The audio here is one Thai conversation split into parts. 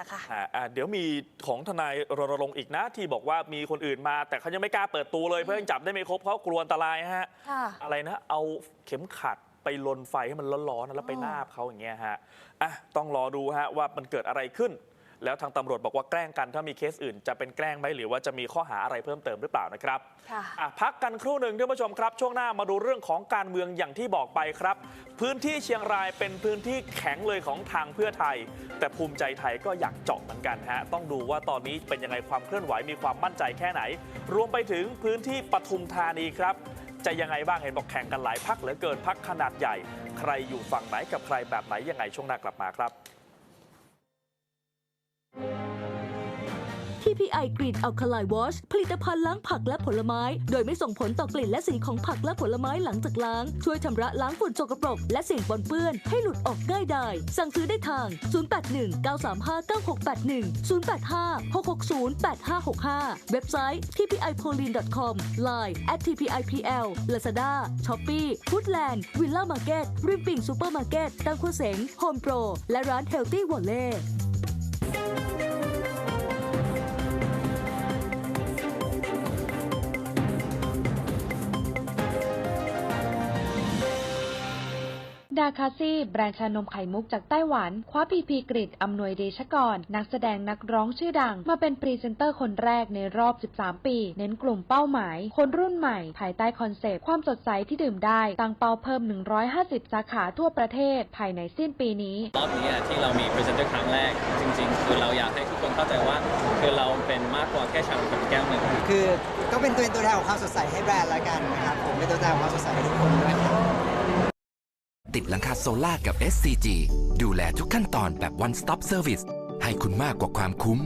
ละค่ะอ่าอ่าเดี๋ยวมีของทนายรณรงค์อีกนะ ที่บอกว่ามีคนอื่นมา แต่เขายังไม่กล้าเปิดตัวเลย เพราะยังจับได้ไม่ครบเพราะกลัวอันตรายฮะค่ะอะไรนะ เอาเข็มขัดไปลนไฟให้มันร้อนๆแล้วไปอ๋อนาบเขาอย่างเงี้ยฮะอะต้องรอดูฮะว่ามันเกิดอะไรขึ้น แล้วทางตำรวจบอกว่าแกล้งกันถ้ามีเคสอื่นจะเป็นแกล้งไหมหรือว่าจะมีข้อหาอะไรเพิ่มเติมหรือเปล่านะครับค่ะอะพักกันครู่หนึ่งท่านผู้ชมครับ ช่วงหน้ามาดูเรื่องของการเมืองอย่างที่บอกไปครับ พื้นที่เชียงรายเป็นพื้นที่แข็งเลยของทางเพื่อไทย แต่ภูมิใจไทยก็อยากเจาะเหมือนกันฮะต้องดูว่าตอนนี้เป็นยังไงความเคลื่อนไหวมีความมั่นใจแค่ไหน รวมไปถึงพื้นที่ปทุมธานีครับจะยังไงบ้างเห็นบอกแข่งกันหลายพักเหลือเกินพักขนาดใหญ่ ใครอยู่ฝั่งไหนกับใครแบบไหนยังไงช่วงหน้ากลับมาครับ TPI Green Alkaline Wash ผลิตภัณฑ์ล้างผักและผลไม้ โดยไม่ส่งผลต่อกลิ่นและสีของผักและผลไม้หลังจากล้าง ช่วยชำระล้างฝุ่นสกปรก และสิ่งปนเปื้อนให้หลุดออกง่ายดายสั่งซื้อได้ทาง 081 935 9681 085 660 8565 เว็บไซต์ tpipolin.com Line at tpipl Lazada Shopee Foodland Villa Market ริมปิ่งซูเปอร์มาร์เก็ตตังคูเสง Home Pro และร้าน Healthy Wallet ดาคาซี่ แบรนด์ชานมไข่มุกจากไต้หวัน คว้าพีพีกริดอำนวยเดชกร นักแสดงนักร้องชื่อดัง มาเป็นพรีเซนเตอร์คนแรกในรอบ 13 ปี เน้นกลุ่มเป้าหมาย คนรุ่นใหม่ ภายใต้คอนเซปต์ ความสดใสที่ดื่มได้ ตั้งเป้าเพิ่ม 150 สาขาทั่วประเทศ ภายในสิ้นปีนี้รอบนี้อะที่เรามีพรีเซนเตอร์ครั้งแรก จริง ๆ คือเราอยากให้ทุกคนเข้าใจว่า คือเราเป็นมากกว่าแค่ชานมแก้วหนึ่งคือก็เป็นตัวเป็นตัวแทนของความสดใสให้แบรนด์ละกันนะครับผมเป็นตัวแทนของความสดใสให้ทุกคนด้วยครับ ติดหลังคาโซล่ากับ SCG ดูแลทุกขั้นตอนแบบ one stop service ให้คุณมากกว่าความคุ้ม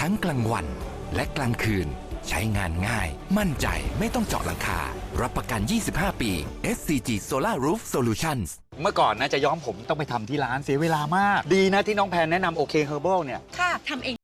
ทั้งกลางวันและกลางคืน ใช้งานง่าย มั่นใจไม่ต้องเจาะหลังคา รับประกัน 25 ปี SCG Solar Roof Solutions เมื่อก่อนนะจะย้อมผมต้องไปทำที่ร้านเสียเวลามาก ดีนะที่น้องแพนแนะนำโอเคเฮอร์เบิลเนี่ย ค่ะทำเอง